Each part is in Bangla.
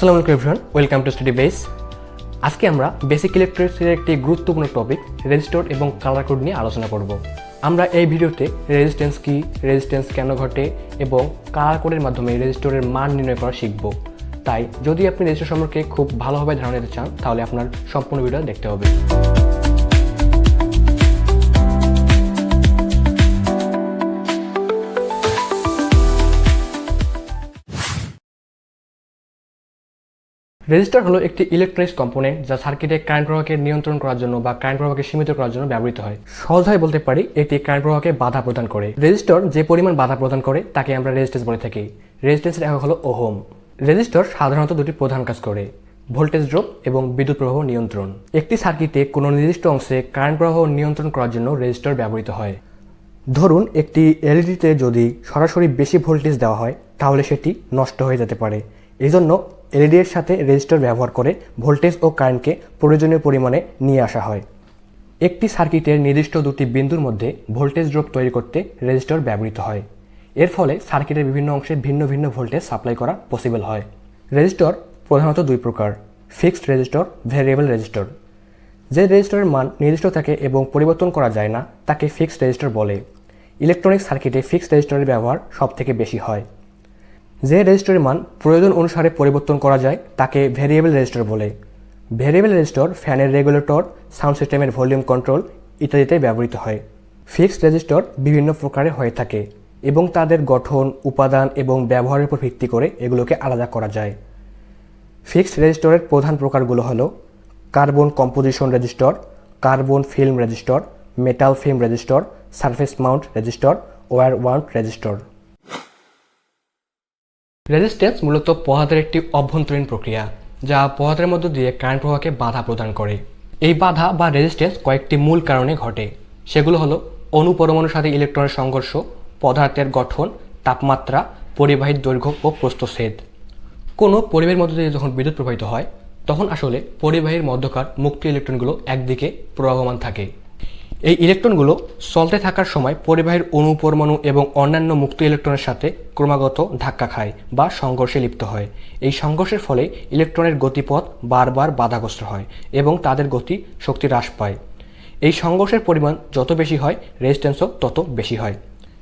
আসসালামু আলাইকুম everyone welcome to study base আজকে আমরা বেসিক ইলেকট্রিক্সের একটি গুরুত্বপূর্ণ টপিক রেজিস্টর এবং কালার কোড নিয়ে আলোচনা করব। আমরা এই ভিডিওতে রেজিস্ট্যান্স কি রেজিস্ট্যান্স কেন ঘটে এবং কালার কোডের মাধ্যমে রেজিস্টরের মান নির্ণয় করা শিখব। তাই যদি আপনি রেজিস্টর সম্পর্কে খুব ভালোভাবে ধারণা নিতে চান, তাহলে আপনার সম্পূর্ণ ভিডিও দেখতে হবে। রেজিস্টার হলো একটি ইলেকট্রনিক্স কম্পোনেন্ট যা সার্কিটে কারেন্ট প্রবাহকে নিয়ন্ত্রণ করার জন্য বা কারেন্ট প্রবাহকে সীমিত করার জন্য ব্যবহৃত হয়। সহজভাবে বলতে পারি, এটি কারেন্ট প্রবাহকে বাধা প্রদান করে। রেজিস্টর যে পরিমাণ বাধা প্রদান করে, তাকে আমরা রেজিস্ট্যান্স বলে থাকি। রেজিস্ট্যান্সের একক হলো ওহোম। রেজিস্টর সাধারণত দুটি প্রধান কাজ করে ভোল্টেজ ড্রপ এবং বিদ্যুৎ প্রবাহ নিয়ন্ত্রণ। একটি সার্কিটে কোনো নির্দিষ্ট অংশে কারেন্ট প্রবাহ নিয়ন্ত্রণ করার জন্য রেজিস্টর ব্যবহৃত হয়। ধরুন, একটি এলইডিতে যদি সরাসরি বেশি ভোল্টেজ দেওয়া হয়, তাহলে সেটি নষ্ট হয়ে যেতে পারে। এই জন্য এলইডি এর সাথে রেজিস্টর ব্যবহার করে ভোল্টেজ ও কারেন্টকে প্রয়োজনীয় পরিমাণে নিয়ে আসা হয়। একটি সার্কিটের নির্দিষ্ট দুটি বিন্দুর মধ্যে ভোল্টেজ ড্রপ তৈরি করতে রেজিস্টর ব্যবহৃত হয়। এর ফলে সার্কিটের বিভিন্ন অংশে ভিন্ন ভিন্ন ভোল্টেজ সাপ্লাই করা পসিবল হয়। রেজিস্টর প্রধানত দুই প্রকার ফিক্সড রেজিস্টর ভেরিয়েবল রেজিস্টর। যে রেজিস্টরের মান নির্দিষ্ট থাকে এবং পরিবর্তন করা যায় না, তাকে ফিক্সড রেজিস্টর বলে। ইলেকট্রনিক সার্কিটে ফিক্সড রেজিস্টরের ব্যবহার সবথেকে বেশি হয়। যে রেজিস্টরের মান প্রয়োজন অনুসারে পরিবর্তন করা যায়, তাকে ভেরিয়েবল রেজিস্টর বলে। ভেরিয়েবল রেজিস্টর ফ্যানের রেগুলেটর, সাউন্ড সিস্টেমের ভলিউম কন্ট্রোল ইত্যাদিতে ব্যবহৃত হয়। ফিক্সড রেজিস্টর বিভিন্ন প্রকারের হয়ে থাকে এবং তাদের গঠন, উপাদান এবং ব্যবহারের উপর ভিত্তি করে এগুলোকে আলাদা করা যায়। ফিক্সড রেজিস্টরের প্রধান প্রকারগুলো হলো carbon composition resistor carbon film resistor metal film resistor surface mount resistor wire wound resistor resistance মূলত পদার্থের একটি অভ্যন্তরীণ প্রক্রিয়া, যা পদার্থের মধ্য দিয়ে কারেন্ট প্রবাহকে বাধা প্রদান করে। এই বাধা বা রেজিস্ট্যান্স কয়েকটি মূল কারণে ঘটে। সেগুলো হলো অণু পরমাণুর সাথে ইলেকট্রনের সংঘর্ষ, পদার্থের গঠন, তাপমাত্রা, পরিবাহীর দৈর্ঘ্য ও প্রস্থচ্ছেদ। কোনো পরিবাহীর মধ্য দিয়ে যখন বিদ্যুৎ প্রবাহিত হয়, তখন আসলে পরিবাহীর মধ্যকার মুক্ত ইলেকট্রনগুলো একদিকে প্রবাহমান থাকে। এই ইলেকট্রনগুলো চলতে থাকার সময় পরিবাহীর অণু, পরমাণু এবং অন্যান্য মুক্ত ইলেকট্রনের সাথে ক্রমাগত ধাক্কা খায় বা সংঘর্ষে লিপ্ত হয়। এই সংঘর্ষের ফলে ইলেকট্রনের গতিপথ বারবার বাধাগ্রস্ত হয় এবং তাদের গতি শক্তি হ্রাস পায়। এই সংঘর্ষের পরিমাণ যত বেশি হয় রেজিস্ট্যান্সও তত বেশি হয়।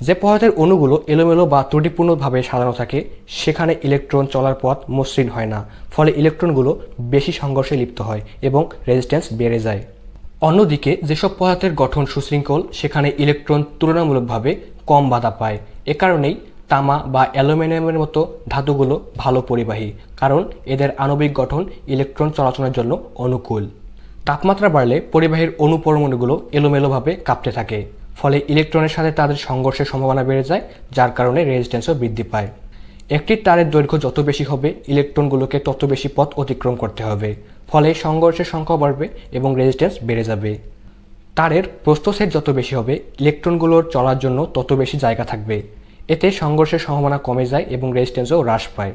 যে পদার্থের অণুগুলো এলোমেলো বা ত্রুটিপূর্ণভাবে সাজানো থাকে, সেখানে ইলেকট্রন চলার পথ মসৃণ হয় না, ফলে ইলেকট্রনগুলো বেশি সংঘর্ষে লিপ্ত হয় এবং রেজিস্ট্যান্স বেড়ে যায়। অন্যদিকে, যেসব পদার্থের গঠন সুশৃঙ্খল, সেখানে ইলেকট্রন তুলনামূলকভাবে কম বাধা পায়। এ কারণেই তামা বা অ্যালুমিনিয়ামের মতো ধাতুগুলো ভালো পরিবাহী, কারণ এদের আণবিক গঠন ইলেকট্রন চলাচলের জন্য অনুকূল। তাপমাত্রা বাড়লে পরিবাহীর অণু পরমাণুগুলো এলোমেলোভাবে কাঁপতে থাকে, ফলে ইলেকট্রনের সাথে তাদের সংঘর্ষের সম্ভাবনা বেড়ে যায়, যার কারণে রেজিস্ট্যান্সও বৃদ্ধি পায়। একটি তারের দৈর্ঘ্য যত বেশি হবে, ইলেকট্রনগুলোকে তত বেশি পথ অতিক্রম করতে হবে। ফলে সংঘর্ষের সংখ্যা বাড়বে এবং রেজিস্ট্যান্স বেড়ে যাবে। তারের প্রস্থছেদ যত বেশি হবে, ইলেকট্রনগুলোর চলার জন্য তত বেশি জায়গা থাকবে। এতে সংঘর্ষের সম্ভাবনা কমে যায় এবং রেজিস্ট্যান্সও হ্রাস পায়।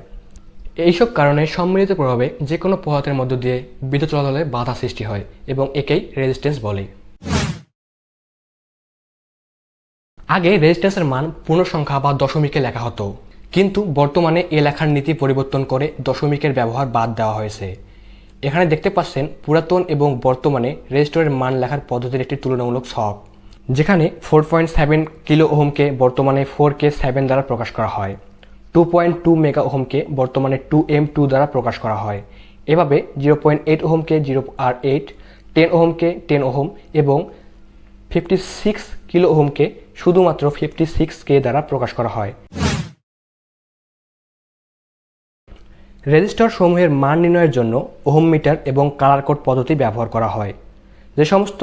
এইসব কারণে সম্মিলিত প্রভাবে যে কোনো পদার্থের মধ্য দিয়ে বিদ্যুৎ চলাচলে বাধা সৃষ্টি হয় এবং একেই রেজিস্ট্যান্স বলে। আগে রেজিস্ট্যান্সের মান পূর্ণ সংখ্যা বা দশমিকে লেখা হতো। কিন্তু বর্তমানে এ লেখার নীতি পরিবর্তন করে দশমিকের ব্যবহার বাদ দেওয়া হয়েছে। এখানে দেখতে পাচ্ছেন পুরাতন এবং বর্তমানে রেজিস্টরের মান লেখার পদ্ধতির একটি তুলনামূলক ছক, যেখানে ফোর পয়েন্ট সেভেন কিলো ওহমকে বর্তমানে ফোর কে সেভেন দ্বারা প্রকাশ করা হয় টু পয়েন্ট টু মেগা ওহমকে বর্তমানে টু এম টু দ্বারা প্রকাশ করা হয়। এভাবে জিরো পয়েন্ট এইট ওহমকে জিরো আর এইট টেন ওহমকে টেন ওহম এবং ফিফটি সিক্স কিলো ওহমকে শুধুমাত্র ফিফটি সিক্স কে দ্বারা প্রকাশ করা হয়। রেজিস্টার সমূহের মান নির্ণয়ের জন্য ওহম মিটার এবং কালার কোড পদ্ধতি ব্যবহার করা হয়। যে সমস্ত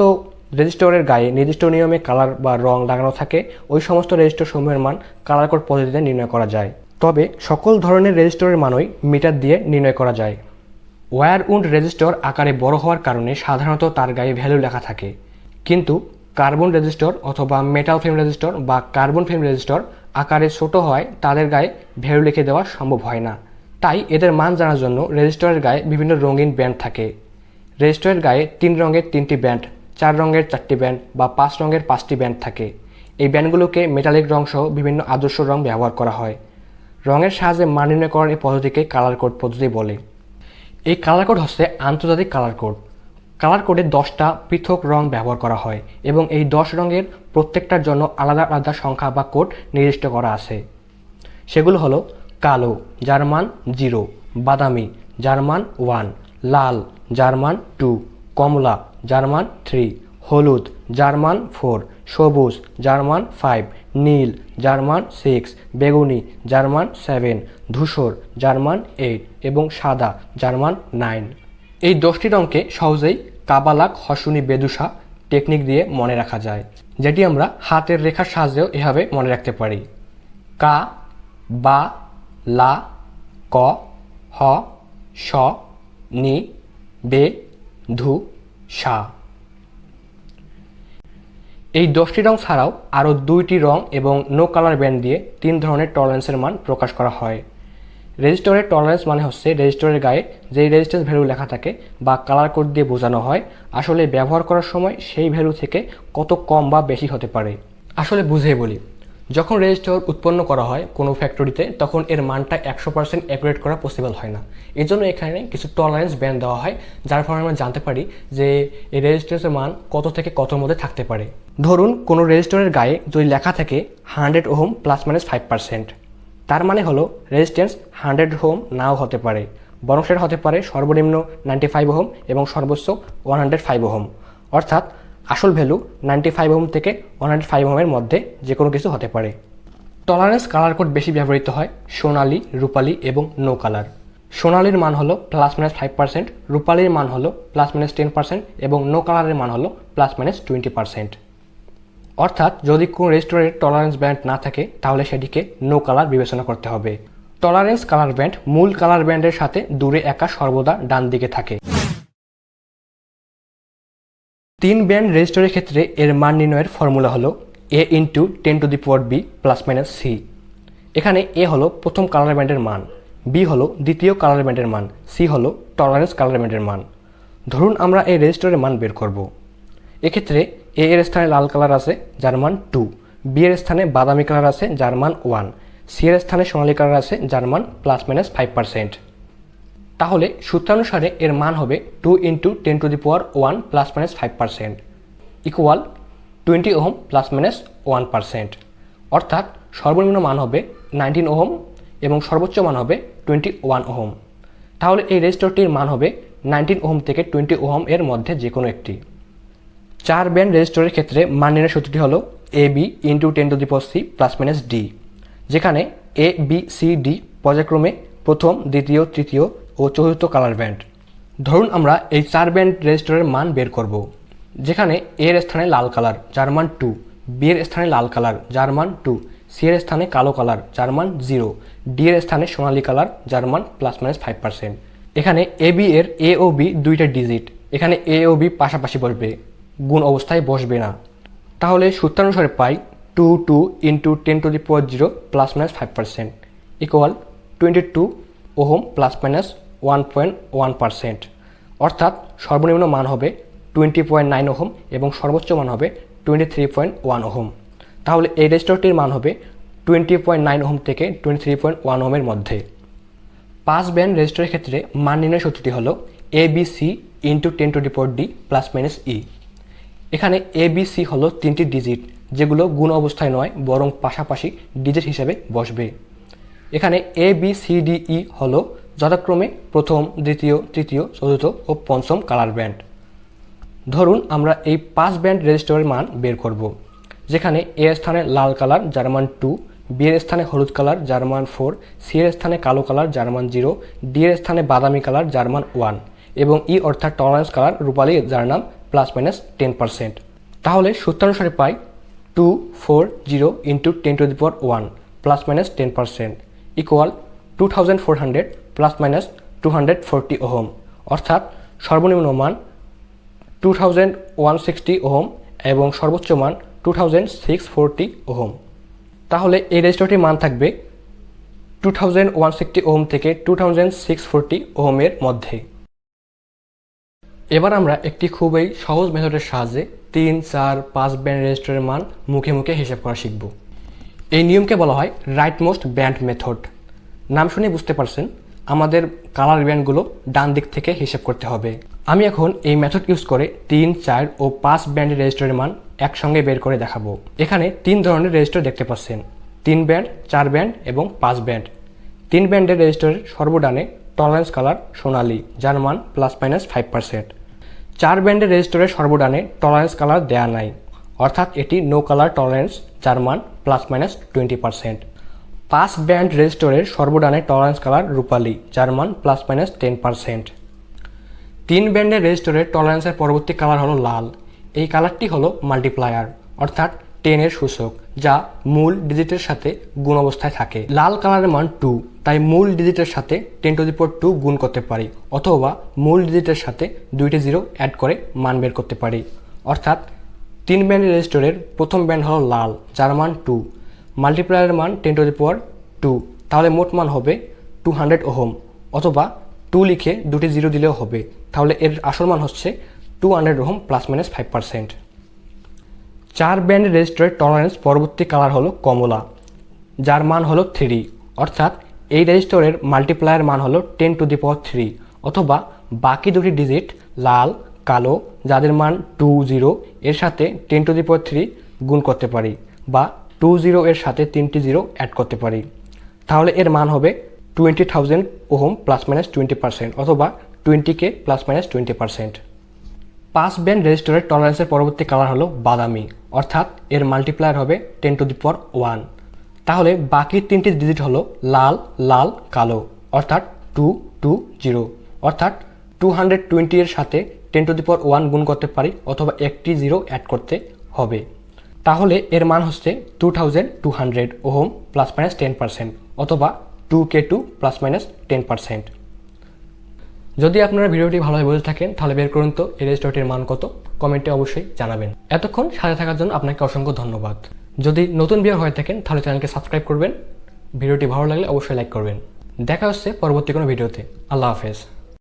রেজিস্টরের গায়ে নির্দিষ্ট নিয়মে কালার বা রং লাগানো থাকে, ওই সমস্ত রেজিস্টার সমূহের মান কালার কোড পদ্ধতিতে নির্ণয় করা যায়। তবে সকল ধরনের রেজিস্টরের মানই মিটার দিয়ে নির্ণয় করা যায়। ওয়্যার উন্ড রেজিস্টর আকারে বড় হওয়ার কারণে সাধারণত তার গায়ে ভ্যালু লেখা থাকে। কিন্তু কার্বন রেজিস্টর অথবা মেটাল ফ্রেম রেজিস্টর বা কার্বন ফ্রেম রেজিস্টর আকারে ছোট হয় তাদের গায়ে ভ্যালু লিখে দেওয়া সম্ভব হয় না। তাই এদের মান জানার জন্য রেজিস্টরের গায়ে বিভিন্ন রঙিন ব্যান্ড থাকে। রেজিস্টরের গায়ে তিন রঙের তিনটি ব্যান্ড, চার রঙের চারটি ব্যান্ড বা পাঁচ রঙের পাঁচটি ব্যান্ড থাকে। এই ব্যান্ডগুলোকে মেটালিক রং সহ বিভিন্ন আদর্শ রং ব্যবহার করা হয়। রঙের সাহায্যে মান নির্ণয় করার এই পদ্ধতিকে কালার কোড পদ্ধতি বলে। এই কালার কোড হচ্ছে আন্তর্জাতিক কালার কোড কালার কোডে দশটা পৃথক রং ব্যবহার করা হয় এবং এই দশ রঙের প্রত্যেকটার জন্য আলাদা আলাদা সংখ্যা বা কোড নির্দিষ্ট করা আছে। সেগুলো হলো কালো, জার্মান জিরো, বাদামি, জার্মান ওয়ান, লাল, জার্মান টু, কমলা, জার্মান থ্রি, হলুদ, জার্মান ফোর, সবুজ, জার্মান ফাইভ, নীল, জার্মান সিক্স, বেগুনি, জার্মান সেভেন, ধূসর, জার্মান মান এইট এবং সাদা, জার্মান নাইন। এই দশটি রঙকে সহজেই কাবালাক, হসুনি, বেদুসা টেকনিক দিয়ে মনে রাখা যায়, যেটি আমরা হাতের রেখার সাহায্যেও এভাবে মনে রাখতে পারি। কা, বা লা, ক, হ, স, নি বে ধু, সা। এই দশটি রং ছাড়াও আরও দুইটি রং এবং নো কালার ব্যান্ড দিয়ে তিন ধরনের টলারেন্সের মান প্রকাশ করা হয়। রেজিস্টরের টলারেন্স মানে হচ্ছে রেজিস্টরের গায়ে যেই রেজিস্ট্যান্স ভ্যালু লেখা থাকে বা কালার কোড দিয়ে বোঝানো হয়, আসলে ব্যবহার করার সময় সেই ভ্যালু থেকে কত কম বা বেশি হতে পারে। আসলে বুঝে বলি যখন রেজিস্টার উৎপন্ন করা হয় কোনো ফ্যাক্টরিতে তখন এর মানটা একশো পার্সেন্ট অ্যাকুরেট করা পসিবল হয় না। এই জন্য এখানে কিছু টলারেন্স ব্যান্ড দেওয়া হয়, যার ফলে আমরা জানতে পারি যে এই রেজিস্ট্রেন্সের মান কত থেকে কতর মধ্যে থাকতে পারে। ধরুন, কোনো রেজিস্টরের গায়ে যদি লেখা থাকে hundred ohm plus minus five percent তার মানে হলো রেজিস্ট্যান্স হান্ড্রেড হোম নাও হতে পারে, বরং সেটা হতে পারে সর্বনিম্ন নাইনটি ফাইভ ওহম এবং সর্বোচ্চ ওয়ান হান্ড্রেড ফাইভ ওহম অর্থাৎ আসল ভ্যালু নাইনটি ফাইভ ওহম থেকে ওয়ান হান্ড্রেড ফাইভ ওহমের মধ্যে যে কোনো কিছু হতে পারে। টলারেন্স কালার কোড বেশি ব্যবহৃত হয় সোনালি, রূপালি এবং নো কালার সোনালির মান হলো প্লাস মাইনাস ফাইভ পার্সেন্ট রূপালির মান হলো প্লাস মাইনাস টেন পার্সেন্ট এবং নো কালারের মান হলো প্লাস মাইনাস টোয়েন্টি পার্সেন্ট অর্থাৎ যদি কোনো রেস্টুরেন্টের টলারেন্স ব্যান্ড না থাকে, তাহলে সেটিকে নো কালার বিবেচনা করতে হবে। টলারেন্স কালার ব্যান্ড মূল কালার ব্যান্ডের সাথে দূরে একা সর্বদা ডান দিকে থাকে। তিন ব্যান্ড রেজিস্টরের ক্ষেত্রে এর মান নির্ণয়ের ফর্মুলা হলো A into ten to the power B plus minus C এখানে এ হলো প্রথম কালার ব্যান্ডের মান বি হলো দ্বিতীয় কালার ব্যান্ডের মান সি হলো টলারেন্স কালার ব্যান্ডের মান। ধরুন আমরা এই রেজিস্টরের মান বের করব। এক্ষেত্রে এ এর স্থানে লাল কালার আছে, যার মান টু বি এর স্থানে বাদামি কালার আছে, যার মান ওয়ান সি এর স্থানে সোনালি কালার আছে, যার মান প্লাস মাইনাস ফাইভ পার্সেন্ট তাহলে সূত্রানুসারে এর মান হবে two into ten to the power one plus minus five percent equal twenty ohm plus minus one percent অর্থাৎ সর্বনিম্ন মান হবে নাইনটিন ওহম এবং সর্বোচ্চ মান হবে টোয়েন্টি ওয়ান ওহম তাহলে এই রেজিস্টরটির মান হবে নাইনটিন ওহম থেকে টোয়েন্টি ওহম এর মধ্যে যে কোনো একটি। চার ব্যান্ড রেজিস্টরের ক্ষেত্রে মান নির্ণয় সূত্রটি হলো A B into ten to the power C plus minus D যেখানে এ বি সি ডি পর্যায়ক্রমে প্রথম, দ্বিতীয়, তৃতীয় ও চতুর্থ কালার ব্যান্ড ধরুন আমরা এই চার ব্যান্ড রেজিস্টরের মান বের করব। যেখানে এর স্থানে লাল কালার যার মান টু বি এর স্থানে লাল কালার যার মান টু সি এর স্থানে কালো কালার যার মান জিরো ডি এর স্থানে সোনালি কালার যার মান প্লাস মাইনাস ফাইভ পার্সেন্ট এখানে এ বি এর এ ও বি দুইটা ডিজিট এখানে এ ও বি পাশাপাশি বসবে। গুণ অবস্থায় বসবে না। তাহলে সূত্রানুসারে পাই two two into ten to the power zero plus minus five percent equal twenty two ohm plus minus one point one percent অর্থাৎ সর্বনিম্ন মান হবে টোয়েন্টি পয়েন্ট নাইন ওহম এবং সর্বোচ্চ মান হবে twenty three point one ohm. তাহলে এই রেজিস্টরটির মান হবে টোয়েন্টি পয়েন্ট নাইন ওহম থেকে টোয়েন্টি থ্রি পয়েন্ট ওয়ান ওহমের মধ্যে। পাঁচ ব্যান্ড রেজিস্টরের ক্ষেত্রে মান নির্ণয় সূত্রটি হলো A B C into ten to power D plus minus E এখানে এ বি সি হলো তিনটি ডিজিট যেগুলো গুণ অবস্থায় নয়, বরং পাশাপাশি ডিজিট হিসেবে বসবে। এখানে A B C D E হলো যথাক্রমে প্রথম, দ্বিতীয়, তৃতীয়, চতুর্থ ও পঞ্চম কালার ব্যান্ড ধরুন আমরা এই পাঁচ ব্যান্ড রেজিস্টারের মান বের করব। যেখানে এ স্থানে লাল কালার জার্মান টু বি এর স্থানে হলুদ কালার জার্মান ফোর সি এর স্থানে কালো কালার জার্মান জিরো ডি এর স্থানে বাদামি কালার জার্মান ওয়ান এবং ই অর্থাৎ টলারেন্স কালার রূপালী যার নাম প্লাস মাইনাস টেন পার্সেন্ট তাহলে সূত্রানুসারে পাই two four zero into ten to the power one plus minus ten percent equal two thousand four hundred plus minus two hundred forty ohm অর্থাৎ সর্বনিম্ন মান two thousand one sixty ohm এবং সর্বোচ্চ মান two thousand six forty ohm তাহলে এই রেজিস্টারটির মান থাকবে two thousand one sixty ohm থেকে টু থাউজেন্ড সিক্স ফোরটি ওহমের মধ্যে। এবার আমরা একটি খুবই সহজ মেথডের সাহায্যে তিন, চার, পাঁচ ব্যান্ড রেজিস্টারের মান মুখে মুখে হিসাব করা শিখব। এই নিয়মকে বলা হয় রাইট মোস্ট ব্যান্ড মেথড নাম শুনে বুঝতে পারছেন আমাদের কালার ব্যান্ডগুলো ডান দিক থেকে হিসেব করতে হবে। আমি এখন এই মেথড ইউজ করে তিন, চার ও পাঁচ ব্যান্ডের রেজিস্টারের মান একসঙ্গে বের করে দেখাবো। এখানে তিন ধরনের রেজিস্টার দেখতে পাচ্ছেন। তিন ব্যান্ড চার ব্যান্ড এবং পাঁচ ব্যান্ড তিন ব্যান্ডের রেজিস্টারের সর্বডানে টলারেন্স কালার সোনালি, যার মান প্লাস মাইনাস ফাইভ পার্সেন্ট চার ব্যান্ডের রেজিস্টারের সর্বডানে টলারেন্স কালার দেয়া নাই। অর্থাৎ এটি নো কালার টলারেন্স যার মান প্লাস মাইনাস টোয়েন্টি পার্সেন্ট পাঁচ ব্যান্ড রেজিস্টরের সর্বডানে টলারেন্স কালার রূপালি, যার মান প্লাস মাইনাস টেন পার্সেন্ট তিন ব্যান্ডের রেজিস্টরের টলারেন্সের পরবর্তী কালার হলো লাল। এই কালারটি হলো মাল্টিপ্লায়ার অর্থাৎ টেনের সূচক, যা মূল ডিজিটের সাথে গুণ অবস্থায় থাকে। লাল কালারের মান টু তাই মূল ডিজিটের সাথে টেন টু দি পর টু গুণ করতে পারি, অথবা মূল ডিজিটের সাথে দুইটি জিরো অ্যাড করে মান বের করতে পারি। অর্থাৎ তিন ব্যান্ডের রেজিস্টারের প্রথম ব্যান্ড হলো লাল, যার মান টু মাল্টিপ্লায়ারের মান ten to the power two তাহলে মোট মান হবে টু হান্ড্রেড ওহম, অথবা টু লিখে দুটি জিরো দিলেও হবে, তাহলে এর আসল মান হচ্ছে two hundred ohm plus minus five percent চার ব্যান্ড রেজিস্টারের টলারেন্স পরবর্তী কালার হলো কমলা, যার মান হলো থ্রি অর্থাৎ এই রেজিস্টারের মাল্টিপ্লায়ার মান হলো ten to the power three অথবা বাকি দুটি ডিজিট লাল, কালো, যাদের মান টু জিরো এর সাথে ten to the power three গুণ করতে পারি, বা টু জিরো এর সাথে তিনটি জিরো অ্যাড করতে পারি। তাহলে এর মান হবে twenty thousand ohm plus minus twenty percent অথবা twenty K plus minus twenty percent পাঁচ ব্যান্ড রেজিস্টারের টলারেন্সের পরবর্তী কালার হলো বাদামি, অর্থাৎ এর মাল্টিপ্লায়ার হবে ten to the power one তাহলে বাকি তিনটি ডিজিট হলো লাল লাল, কালো, অর্থাৎ টু টু জিরো অর্থাৎ টু হান্ড্রেড টোয়েন্টি এর সাথে ten to the power one গুণ করতে পারি অথবা একটি জিরো অ্যাড করতে হবে। তাহলে এর মান হচ্ছে two thousand two hundred ohm plus minus ten percent অথবা two K two plus minus ten percent যদি আপনারা ভিডিওটি ভালোভাবে বুঝে থাকেন, তাহলে বের করুন তো এই রেজিস্টারটির মান কত। কমেন্টে অবশ্যই জানাবেন। এতক্ষণ সাথে থাকার জন্য আপনাকে অসংখ্য ধন্যবাদ। যদি নতুন ভিডিও হয়ে থাকেন, তাহলে চ্যানেলকে সাবস্ক্রাইব করবেন। ভিডিওটি ভালো লাগলে অবশ্যই লাইক করবেন। দেখা হচ্ছে পরবর্তী কোনো ভিডিওতে। আল্লাহ হাফেজ।